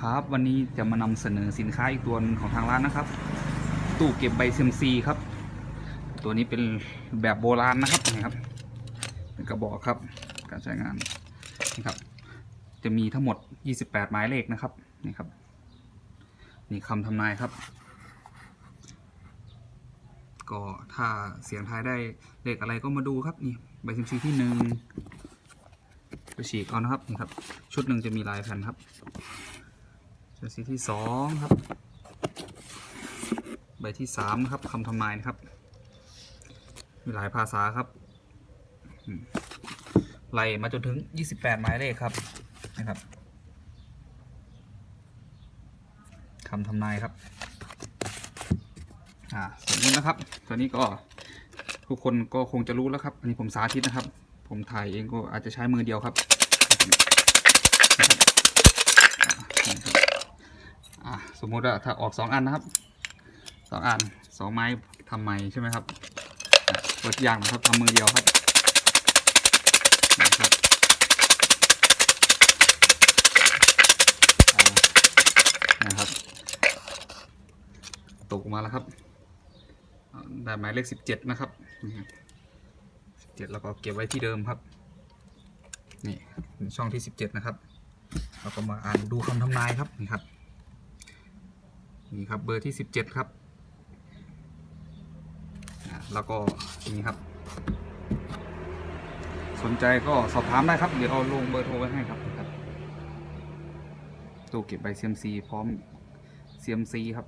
ครับวันนี้จะมานำเสนอสินค้าอีกตัวนึงของทางร้านนะครับ ตู้เก็บใบเซยมซีครับ ตัวนี้เป็นแบบโบราณนะครับนี่ครับเป็นกระบอกครับ การใช้งานนี่ครับ จะมีทั้งหมด 28 หมายเลขนะครับนี่ครับ นี่คำทำนายครับ ก็ถ้าเสียงทายได้เลขอะไรก็มาดูครับนี่ใบเซยมซีที่หนึ่งไปฉีกเอานะครับนี่ครับ ชุดหนึ่งจะมีลายแผ่นครับ เซยมซีที่สองครับ ใบที่สามนะครับคำทำนายนะครับ มีหลายภาษาครับไล่มาจนถึง 28 หมายเลขครับนะครับคำทำนายครับ อ่าสมมตินะครับ ตัวนี้ก็ทุกคนก็คงจะรู้แล้วครับ อันนี้ผมสาธิตนะครับ ผมถ่ายเองก็อาจจะใช้มือเดียวครับ สมมุติว่าถ้าออกสองอันนะครับสองอันสองไม้ทำไมใช่ไหมครับอะตัวอย่างนะครับทำมือเดียวครับนะครับนะครับ ตกมาแล้วครับ ได้หมายเลขสิบเจ็ดนะครับสิบเจ็ดแล้วก็เก็บไว้ที่เดิมครับ นี่ช่องที่สิบเจ็ดนะครับเราก็มาอ่านดูคำทำนายครับนี่ครับ นี่ครับเบอร์ที่สิบเจ็ดครับ แล้วก็นี่ครับ สนใจก็สอบถามได้ครับ เดี๋ยวเอาลงเบอร์โทรไว้ให้ครับนี่ครับตู้เก็บใบเซียมซีพร้อมเซียมซีครับ